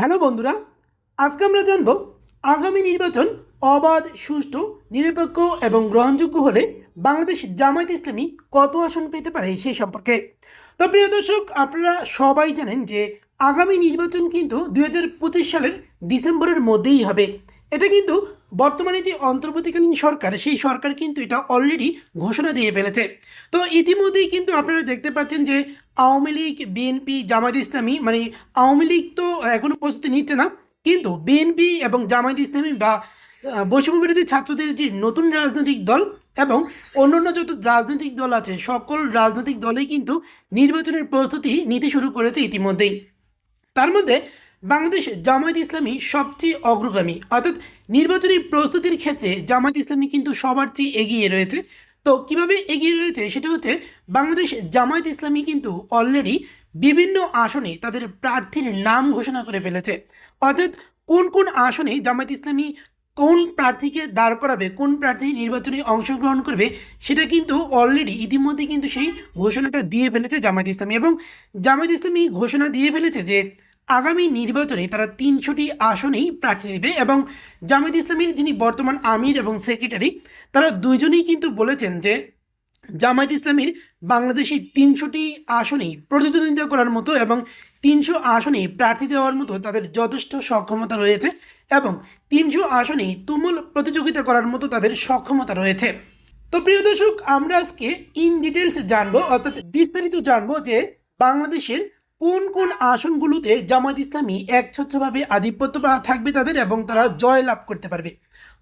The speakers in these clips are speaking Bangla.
হ্যালো বন্ধুরা, আজকে আমরা জানব আগামী নির্বাচন অবাধ, সুষ্ঠু, নিরপেক্ষ এবং গ্রহণযোগ্য হলে বাংলাদেশ জামায়াত ইসলামী কত আসন পেতে পারে সেই সম্পর্কে। তো প্রিয় দর্শক, আপনারা সবাই জানেন যে আগামী নির্বাচন কিন্তু দু হাজার পঁচিশ সালের ডিসেম্বরের মধ্যেই হবে। এটা কিন্তু বর্তমানে যে অন্তর্বর্তীকালীন সরকার, সেই সরকার কিন্তু এটা অলরেডি ঘোষণা দিয়ে ফেলেছে। তো ইতিমধ্যেই কিন্তু আপনারা দেখতে পাচ্ছেন যে আওয়ামী লীগ বিএনপি জামায়াত ইসলামী মানে আওয়ামী লীগ তো এখনও প্রস্তুতি নিচ্ছে না, কিন্তু বিএনপি এবং জামায়াত ইসলামী বা বৈষম্য বিরোধী ছাত্রদের যে নতুন রাজনৈতিক দল এবং অন্যান্য যত রাজনৈতিক দল আছে, সকল রাজনৈতিক দলেই কিন্তু নির্বাচনের প্রস্তুতি নিতে শুরু করেছে ইতিমধ্যেই। তার মধ্যে বাংলাদেশ জামায়াত ইসলামী সবচেয়ে অগ্রগামী। অর্থাৎ নির্বাচনী প্রস্তুতির ক্ষেত্রে জামায়াত ইসলামী কিন্তু সবার চেয়ে এগিয়ে রয়েছে। তো কীভাবে এগিয়ে রয়েছে সেটা হচ্ছে বাংলাদেশ জামায়াত ইসলামী কিন্তু অলরেডি বিভিন্ন আসনে তাদের প্রার্থীর নাম ঘোষণা করে ফেলেছে। অর্থাৎ কোন কোন আসনে জামায়াত ইসলামী কোন প্রার্থীকে দাঁড় করাবে, কোন প্রার্থী নির্বাচনে অংশগ্রহণ করবে, সেটা কিন্তু অলরেডি ইতিমধ্যে কিন্তু সেই ঘোষণাটা দিয়ে ফেলেছে জামায়াত ইসলামী। এবং জামায়াত ইসলামী ঘোষণা দিয়ে ফেলেছে যে আগামী নির্বাচনে তারা তিনশোটি আসনেই প্রার্থী দেবে এবং জামায়াত ইসলামীর যিনি বর্তমান আমির এবং সেক্রেটারি, তারা দুইজনেই কিন্তু বলেছেন যে জামায়াত ইসলামীর বাংলাদেশি তিনশোটি আসনেই প্রতিদ্বন্দ্বিতা করার মতো এবং তিনশো আসনেই প্রার্থী দেওয়ার মতো তাদের যথেষ্ট সক্ষমতা রয়েছে এবং তিনশো আসনেই তুমুল প্রতিযোগিতা করার মতো তাদের সক্ষমতা রয়েছে। তো প্রিয় দর্শক, আমরা আজকে ইন ডিটেলস জানব, অর্থাৎ বিস্তারিত জানব যে বাংলাদেশের কোন কোন আসনগুলোতে জামায়াত ইসলামী একছত্রভাবে আধিপত্য থাকবে তাদের এবং তারা জয় লাভ করতে পারবে?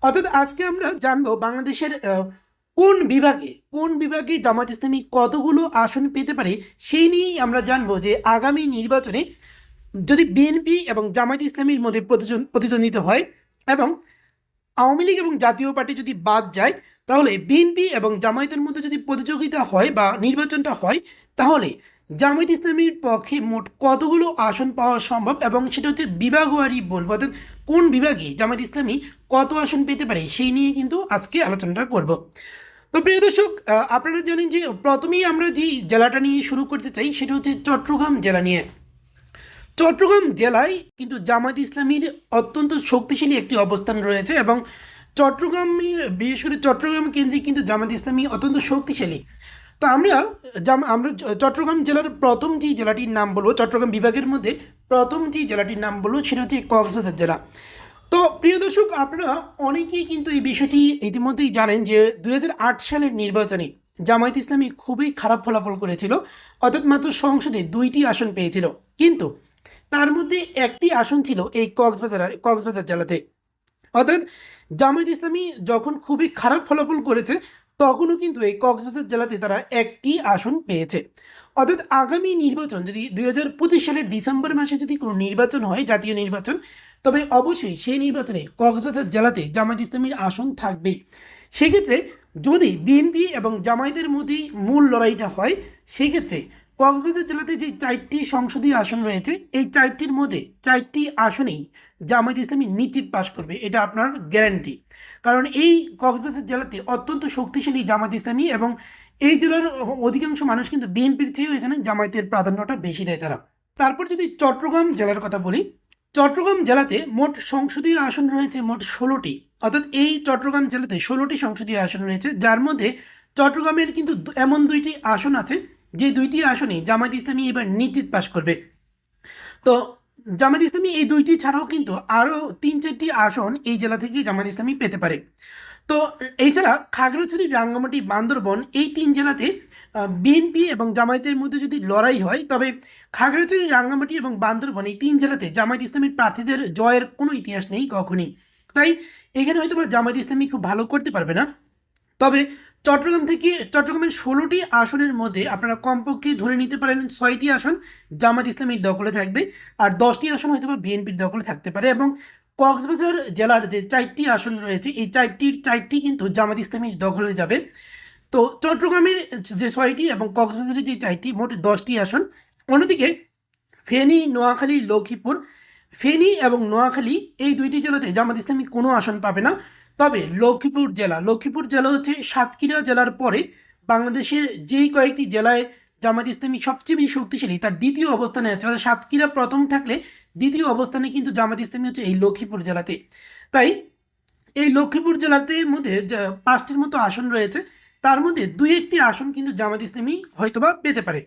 অর্থাৎ আজকে আমরা জানব বাংলাদেশের কোন বিভাগে কোন বিভাগে জামায়াত ইসলামী কতগুলো আসন পেতে পারে? সেই নিয়েই আমরা জানব যে আগামী নির্বাচনে যদি বিএনপি এবং জামায়াত ইসলামীর মধ্যে প্রতিদ্বন্দ্বিতা হয় এবং আওয়ামী লীগ এবং জাতীয় পার্টি যদি বাদ যায়, তাহলে বিএনপি এবং জামায়াতের মধ্যে যদি প্রতিযোগিতা হয় বা নির্বাচনটা হয়, তাহলে জামায়াত ইসলামীর পক্ষে মোট কতগুলো আসন পাওয়া সম্ভব এবং সেটা হচ্ছে বিভাগওয়ারি বলব, অর্থাৎ কোন বিভাগে জামায়াত ইসলামী কত আসন পেতে পারে সেই নিয়ে কিন্তু আজকে আলোচনাটা করব। তো প্রিয় দর্শক আপনারা জানেন যে প্রথমেই আমরা যে জেলাটা নিয়ে শুরু করতে চাই সেটা হচ্ছে চট্টগ্রাম জেলা নিয়ে। চট্টগ্রাম জেলায় কিন্তু জামাত ইসলামীর অত্যন্ত শক্তিশালী একটি অবস্থান রয়েছে এবং চট্টগ্রামের, বিশেষ করে চট্টগ্রাম কেন্দ্রিক কিন্তু জামাত ইসলামী অত্যন্ত শক্তিশালী। তো আমরা আমরা চট্টগ্রাম জেলার প্রথম যে জেলাটির নাম বলব, চট্টগ্রাম বিভাগের মধ্যে প্রথম যে জেলাটির নাম বলব, সেটা হচ্ছে কক্সবাজার জেলা। তো প্রিয় দর্শক, আপনারা অনেকেই কিন্তু এই বিষয়টি ইতিমধ্যেই জানেন যে দুই হাজার আট সালের নির্বাচনে জামায়াত ইসলামী খুবই খারাপ ফলাফল করেছিল। অর্থাৎ মাত্র সংসদে দুইটি আসন পেয়েছিল। কিন্তু তার মধ্যে একটি আসন ছিল এই কক্সবাজার কক্সবাজার জেলাতে। অর্থাৎ জামায়াত ইসলামী যখন খুবই খারাপ ফলাফল করেছে তখনও কিন্তু এই কক্সবাজার জেলাতে তারা একটি আসন পেয়েছে। অর্থাৎ আগামী নির্বাচন যদি দুই হাজার পঁচিশ সালের ডিসেম্বর মাসে যদি কোনো নির্বাচন হয়, জাতীয় নির্বাচন, তবে অবশ্যই সেই নির্বাচনে কক্সবাজার জেলাতে জামায়াত ইসলামীর আসন থাকবে সেক্ষেত্রে যদি বিএনপি এবং জামায়াতের মধ্যে মূল লড়াইটা হয়, সেক্ষেত্রে কক্সবাজার জেলাতে যে চারটি সংসদীয় আসন রয়েছে, এই চারটির মধ্যে চারটি আসনেই জামায়াত ইসলামী নিশ্চিত পাশ করবে, এটা আপনার গ্যারান্টি। কারণ এই কক্সবাজার জেলাতে অত্যন্ত শক্তিশালী জামায়াত ইসলামী এবং এই জেলার অধিকাংশ মানুষ কিন্তু বিএনপির চেয়েও এখানে জামায়াতের প্রাধান্যটা বেশি দেয় তারা। তারপর যদি চট্টগ্রাম জেলার কথা বলি, চট্টগ্রাম জেলাতে মোট সংসদীয় আসন রয়েছে মোট ষোলোটি। অর্থাৎ এই চট্টগ্রাম জেলাতে ষোলোটি সংসদীয় আসন রয়েছে, যার মধ্যে চট্টগ্রামের কিন্তু এমন দুইটি আসন আছে যে দুইটি আসনে জামায়াত ইসলামী এবার নিশ্চিত পাশ করবে। তো জামায়াত ইসলামী এই দুইটি ছাড়াও কিন্তু আরও তিন চারটি আসন এই জেলা থেকে জামায়াত ইসলামী পেতে পারে। তো এছাড়া খাগড়াছড়ি, রাঙ্গামাটি, বান্দরবন এই তিন জেলাতে বিএনপি এবং জামায়াতের মধ্যে যদি লড়াই হয়, তবে খাগড়াছড়ি, রাঙ্গামাটি এবং বান্দরবন এই তিন জেলাতে জামায়াত ইসলামীর প্রার্থীদের জয়ের কোনো ইতিহাস নেই কখনই। তাই এখানে হয়তো বা জামায়াত ইসলামী খুব ভালো করতে পারবে না। তবে চট্টগ্রাম থেকে চট্টগ্রামের ষোলোটি আসনের মধ্যে আপনারা কমপক্ষে ধরে নিতে পারেন ছয়টি আসন জামাত ইসলামীর দখলে থাকবে আর দশটি আসন হয়তো বা বিএনপির দখলে থাকতে পারে এবং কক্সবাজার জেলার যে চারটি আসন রয়েছে, এই চারটির চারটি কিন্তু জামাত ইসলামীর দখলে যাবে। তো চট্টগ্রামের যে ছয়টি এবং কক্সবাজারের যে চারটি মোট দশটি আসন, অন্যদিকে ফেনী, নোয়াখালী, লক্ষ্মীপুর, ফেনী এবং নোয়াখালী এই দুইটি জেলাতে জামাত ইসলামী কোনো আসন পাবে না। তবে লক্ষ্মীপুর জেলা লক্ষ্মীপুর জেলা হচ্ছে সাতক্ষীরা জেলার পরে বাংলাদেশের যেই কয়েকটি জেলায় জামাত ইসলামী সবচেয়ে বেশি শক্তিশালী, তার দ্বিতীয় অবস্থানে আছে। অর্থাৎ সাতক্ষীরা প্রথম থাকলে দ্বিতীয় অবস্থানে কিন্তু জামাত ইসলামী হচ্ছে এই লক্ষ্মীপুর জেলাতে। তাই এই লক্ষ্মীপুর জেলাতে মধ্যে পাঁচটির মতো আসন রয়েছে, তার মধ্যে দুই একটি আসন কিন্তু জামাত ইসলামী হয়তোবা পেতে পারে।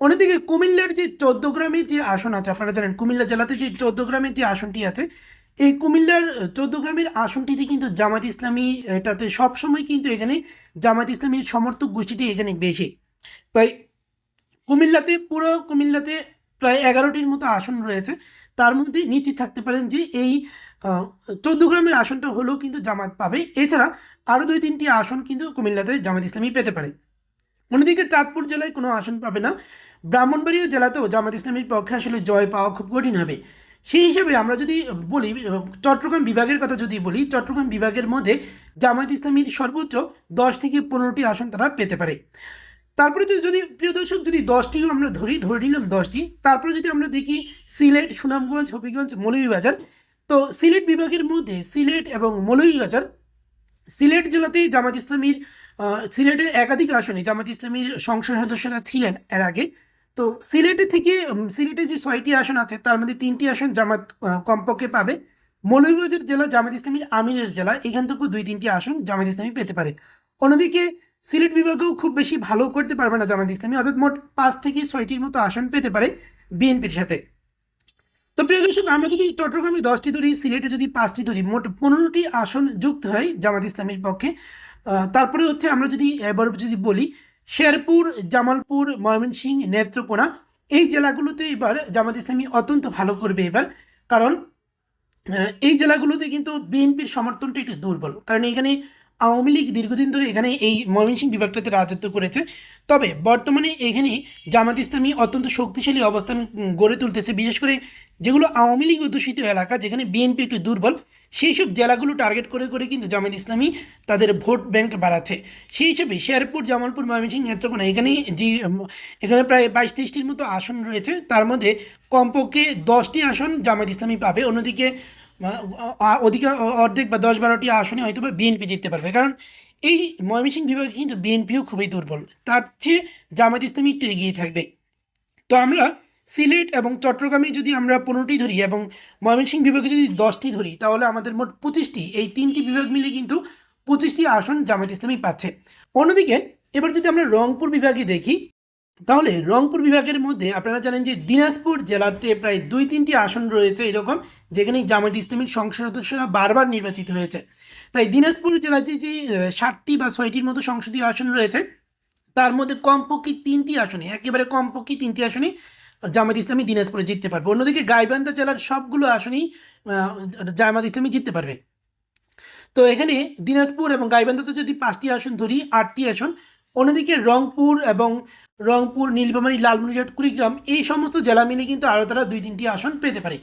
অন্যদিকে কুমিল্লার যে চোদ্দ গ্রামের যে আসন আছে, আপনারা জানেন কুমিল্লা জেলাতে যে চোদ্দ গ্রামের যে আসনটি আছে এই কুমিল্লার চোদ্দ গ্রামের আসনটিতে কিন্তু জামাত ইসলামী এটাতে সবসময় কিন্তু এখানে জামাত ইসলামীর সমর্থক গোষ্ঠীটি এখানে বেশি। তাই কুমিল্লাতে, পুরো কুমিল্লাতে প্রায় এগারোটির মতো আসন রয়েছে। তার মধ্যে নিশ্চিত থাকতে পারেন যে এই চোদ্দ গ্রামের আসনটা হলেও কিন্তু জামাত পাবে। এছাড়া আরও দুই তিনটি আসন কিন্তু কুমিল্লাতে জামাত ইসলামী পেতে পারে। অন্যদিকে চাঁদপুর জেলায় কোনো আসন পাবে না। ব্রাহ্মণবাড়িয়া জেলাতেও জামাত ইসলামীর পক্ষে আসলে জয় পাওয়া খুব কঠিন হবে। সেই হিসেবে আমরা যদি বলি চট্টগ্রাম বিভাগের কথা যদি বলি, চট্টগ্রাম বিভাগের মধ্যে জামাত ইসলামীর সর্বোচ্চ দশ থেকে পনেরোটি আসন তারা পেতে পারে। তারপরে যদি যদি, প্রিয় দর্শক, যদি দশটিও আমরা ধরি, ধরে নিলাম দশটি, তারপরে যদি আমরা দেখি সিলেট, সুনামগঞ্জ, হবিগঞ্জ, মৌলভীবাজার, তো সিলেট বিভাগের মধ্যে সিলেট এবং মৌলভীবাজার, সিলেট জেলাতেই জামাত ইসলামীর সিলেটের একাধিক আসনে জামাত ইসলামীর সংসদ সদস্যরা ছিলেন এর আগে। তো সিলেটে থেকে সিলেটে যে ছয়টি আসন আছে, তার মধ্যে তিনটি আসন জামাত কমপক্ষে পাবে। মৌলভীবাজার জেলা, জামাত ইসলামীর আমিরের জেলা, এখান থেকেও দুই তিনটি আসন জামাত ইসলামী পেতে পারে। অন্যদিকে সিলেট বিভাগেও খুব বেশি ভালো করতে পারবে না জামাত ইসলামী, অর্থাৎ মোট পাঁচ থেকে ছয়টির মতো আসন পেতে পারে বিএনপির সাথে। তো প্রিয় দর্শক, আমরা যদি চট্টগ্রামে দশটি ধরি, সিলেটে যদি পাঁচটি ধরি, মোট পনেরোটি আসন যুক্ত হয় জামাত ইসলামীর পক্ষে। তারপরে হচ্ছে আমরা যদি, এবার যদি বলি শেরপুর, জামালপুর, ময়মনসিংহ, নেত্রকোনা, এই জেলাগুলোতে এবার জামাত ইসলামী অত্যন্ত ভালো করবে এবার। কারণ এই জেলাগুলোতে কিন্তু বিএনপির সমর্থনটা একটু দুর্বল। কারণ এখানে আওয়ামী লীগ দীর্ঘদিন ধরে এখানে এই ময়মনসিংহ বিভাগটাতে রাজত্ব করেছে। তবে বর্তমানে এখানে জামাত ইসলামী অত্যন্ত শক্তিশালী অবস্থান গড়ে তুলতেছে। বিশেষ করে যেগুলো আওয়ামী লীগ অধ্যুষিত এলাকা, যেখানে বিএনপি একটু দুর্বল সেই সব জেলাগুলো টার্গেট করে করে কিন্তু জামাত ইসলামী তাদের ভোট ব্যাংক বাড়াচ্ছে। সেই হিসেবে শেয়ারপুর জামালপুর, ময়মনসিংহ, নেত্রকোনা এখানে যে এখানে প্রায় বাইশ তেইশটির মতো আসন রয়েছে। তার মধ্যে কমপক্ষে দশটি আসন জামাত ইসলামী পাবে। অন্যদিকে অধিকার অর্ধেক বা দশ বারোটি আসনে হয়তো বা বিএনপি জিততে পারবে। কারণ এই ময়মনসিংহ বিভাগে কিন্তু বিএনপিও খুবই দুর্বল। তার চেয়ে জামাত ইসলামী একটু এগিয়ে থাকবে। তো আমরা সিলেট এবং চট্টগ্রামে যদি আমরা পনেরোটি ধরি এবং ময়মনসিংহ বিভাগে যদি দশটি ধরি, তাহলে আমাদের মোট পঁচিশটি। এই তিনটি বিভাগ মিলে কিন্তু পঁচিশটি আসন জামাত ইসলামী পাচ্ছে। অন্যদিকে, এবার যদি আমরা রংপুর বিভাগে দেখি, তাহলে রংপুর বিভাগের মধ্যে আপনারা জানেন যে দিনাজপুর জেলাতে প্রায় দুই তিনটি আসন রয়েছে এরকম যেখানে জামাত ইসলামীর সংসদ সদস্যরা বারবার নির্বাচিত হয়েছে। তাই দিনাজপুর জেলাতে যে ষাটটি বা ছয়টির মতো সংসদীয় আসন রয়েছে, তার মধ্যে কমপক্ষে তিনটি আসনে, একেবারে কমপক্ষে তিনটি আসনে জামাত ইসলামী দিনাজপুরে জিততে পারবে। অন্যদিকে গাইবান্ধা জেলার সবগুলো আসনই জামাত ইসলামী জিততে পারবে। তো এখানে দিনাজপুর এবং গাইবান্ধাতে যদি পাঁচটি আসন ধরি, আটটি আসন, অন্যদিকে রংপুর এবং রংপুর, নীলফামারী, লালমনিরহাট, কুড়িগ্রাম, এই সমস্ত জেলা মিলে কিন্তু আরও তারা দুই তিনটি আসন পেতে পারে।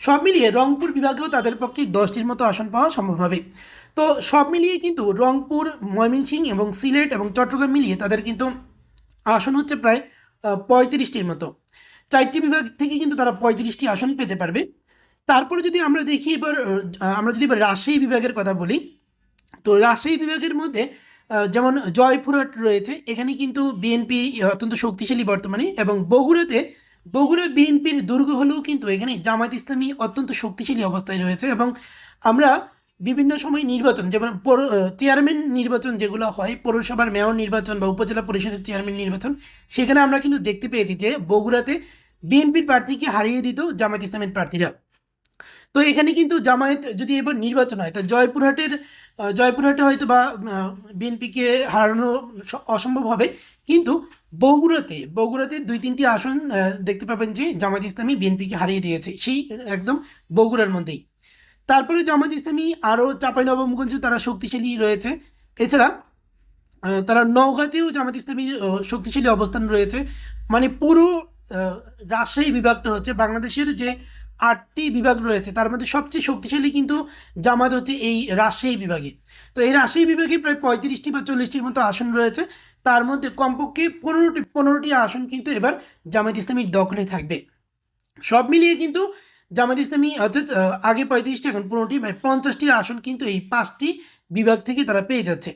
সব মিলিয়ে রংপুর বিভাগেও তাদের পক্ষে দশটির মতো আসন পাওয়া সম্ভব হবে। তো সব মিলিয়ে কিন্তু রংপুর, ময়মনসিংহ এবং সিলেট এবং চট্টগ্রাম মিলিয়ে তাদের কিন্তু আসন হচ্ছে প্রায় পঁয়ত্রিশটির মতো। চারটি বিভাগ থেকে কিন্তু তারা পঁয়ত্রিশটি আসন পেতে পারবে। তারপরে যদি আমরা দেখি এবার আমরা যদি এবার রাজশাহী বিভাগের কথা বলি, তো রাজশাহী বিভাগের মধ্যে যেমন জয়পুরহাট রয়েছে, এখানে কিন্তু বিএনপি অত্যন্ত শক্তিশালী বর্তমানে এবং বগুড়াতে, বগুড়া বিএনপির দুর্গ হলেও কিন্তু এখানে জামায়াত ইসলামী অত্যন্ত শক্তিশালী অবস্থায় রয়েছে এবং আমরা বিভিন্ন সময় নির্বাচন, যেমন চেয়ারম্যান নির্বাচন যেগুলো হয়, পৌরসভার মেয়র নির্বাচন বা উপজেলা পরিষদের চেয়ারম্যান নির্বাচন, সেখানে আমরা কিন্তু দেখতে পেয়েছি যে বগুড়াতে বিএনপির প্রার্থীকে হারিয়ে দিত জামায়াত ইসলামের প্রার্থীরা। তো এখানে কিন্তু জামায়াত যদি এবার নির্বাচন হয়, তো জয়পুরহাটের জয়পুরহাটে হয়তো বা বিএনপিকে হারানো অসম্ভব হবে। কিন্তু বগুড়াতে বগুড়াতে দুই তিনটি আসন দেখতে পাবেন যে জামায়াত ইসলামী বিএনপিকে হারিয়ে দিয়েছে। সেই একদম বগুড়ার মধ্যেই। তারপরে জামায়াত ইসলামী আরও চাঁপাইনবাবগঞ্জে তারা শক্তিশালী রয়েছে। এছাড়া তারা নওগাঁতেও জামাত ইসলামীর শক্তিশালী অবস্থান রয়েছে। মানে পুরো রাজশাহী বিভাগটা হচ্ছে বাংলাদেশের যে আটটি বিভাগ রয়েছে, তার মধ্যে সবচেয়ে শক্তিশালী কিন্তু জামাত হচ্ছে এই রাজশাহী বিভাগে। তো এই রাজশাহী বিভাগে প্রায় পঁয়ত্রিশটি বা চল্লিশটির মতো আসন রয়েছে, তার মধ্যে কমপক্ষে পনেরোটি পনেরোটি আসন কিন্তু এবার জামাত ইসলামীর দখলে থাকবে। সব মিলিয়ে কিন্তু জামাত ইসলামী অর্থাৎ আগে পঁয়ত্রিশটি, এখন পনেরোটি বা পঞ্চাশটি আসন কিন্তু এই পাঁচটি বিভাগ থেকে তারা পেয়ে যাচ্ছে।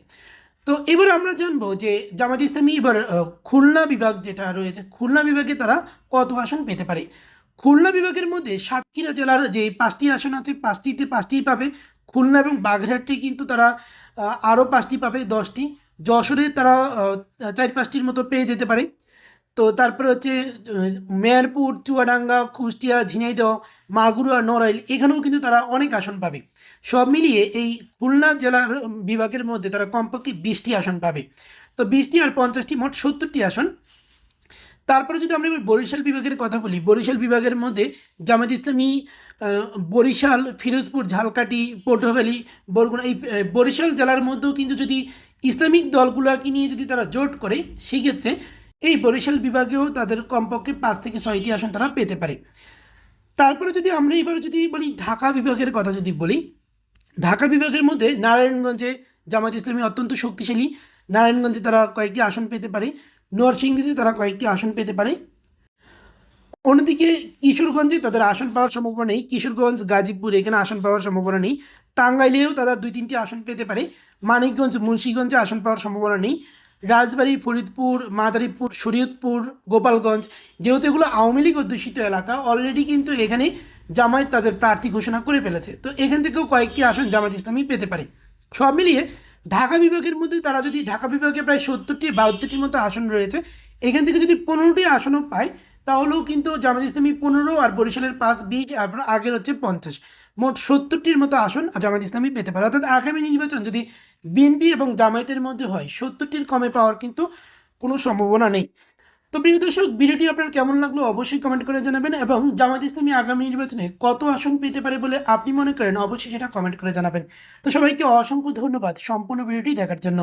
তো এবার আমরা জানব যে জামাত ইসলামী এবার খুলনা বিভাগ যেটা রয়েছে, খুলনা বিভাগে তারা কত আসন পেতে পারে? খুলনা বিভাগের মধ্যে সাতক্ষীরা জেলার যে পাঁচটি আসন আছে, পাঁচটিতে পাঁচটিই পাবে। খুলনা এবং বাগেরহাটে কিন্তু তারা আরও পাঁচটি পাবে, দশটি। যশোরে তারা চার পাঁচটির মতো পেয়ে যেতে পারে। তো তারপরে হচ্ছে আহ, মেহেরপুর চুয়াডাঙ্গা কুষ্টিয়া ঝিনাইদহ মাগুরা নড়াইল এখানেও কিন্তু তারা অনেক আসন পাবে। সব মিলিয়ে এই খুলনা জেলার বিভাগের মধ্যে তারা কমপক্ষে বিশটি আসন পাবে। তো বিশটি আর পঞ্চাশটি মোট সত্তরটি আসন। তারপরে যদি আমরা বরিশাল বিভাগের কথা বলি বরিশাল বিভাগের মধ্যে জামাত ইসলামী বরিশাল ফিরোজপুর ঝালকাঠি পটুয়াখালী বরগুনা এই বরিশাল জেলার মধ্যেও কিন্তু যদি ইসলামিক দলগুলোকে নিয়ে যদি তারা জোট করে সেই ক্ষেত্রে এই বরিশাল বিভাগেও তাদের কমপক্ষে পাঁচ থেকে ছয়টি আসন তারা পেতে পারে। তারপরে যদি আমরা এবার যদি বলি ঢাকা বিভাগের কথা যদি বলি, ঢাকা বিভাগের মধ্যে নারায়ণগঞ্জে জামাত ইসলামী অত্যন্ত শক্তিশালী। নারায়ণগঞ্জে তারা কয়েকটি আসন পেতে পারে, নরসিংদীতে তারা কয়েকটি আসন পেতে পারে। অন্যদিকে কিশোরগঞ্জে তাদের আসন পাওয়ার সম্ভাবনা নেই, কিশোরগঞ্জ, গাজীপুর এখানে আসন পাওয়ার সম্ভাবনা নেই। টাঙ্গাইলেও তারা দুই তিনটি আসন পেতে পারে, মানিকগঞ্জ, মুন্সীগঞ্জে আসন পাওয়ার সম্ভাবনা নেই। রাজবাড়ী, ফরিদপুর, মাদারীপুর, শরীয়তপুর, গোপালগঞ্জ, যেহেতু এগুলো আওয়ামী লীগ অধ্যুষিত এলাকা অলরেডি কিন্তু এখানে জামায়াত তাদের প্রার্থী ঘোষণা করে ফেলেছে। তো এখান থেকেও কয়েকটি আসন জামাত ইসলামী পেতে পারে। সব মিলিয়ে ঢাকা বিভাগের মধ্যে তারা যদি ঢাকা বিভাগে প্রায় সত্তরটি, বাহাত্তরটির মতো আসন রয়েছে, এখান থেকে যদি পনেরোটি আসনও পায়, তাহলেও কিন্তু জামাত ইসলামী পনেরো আর বরিশালের পাঁচ, বিশ আর আগের হচ্ছে পঞ্চাশ। মোট সত্তরটির মতো আসন জামাত ইসলামী পেতে পারে। অর্থাৎ আগামী নির্বাচন যদি বিএনপি এবং জামায়াতের মধ্যে হয়। সত্তরটির কমে পাওয়ার কিন্তু কোনো সম্ভাবনা নেই। তো প্রিয় দর্শক, ভিডিওটি আপনার কেমন লাগল অবশ্যই কমেন্ট করে জানাবেন এবং জামাত ইসলামী আগামী নির্বাচনে কত আসন পেতে পারে বলে আপনি মনে করেন অবশ্যই সেটা কমেন্ট করে জানাবেন। তো সবাইকে অসংখ্য ধন্যবাদ সম্পূর্ণ ভিডিওটি দেখার জন্য।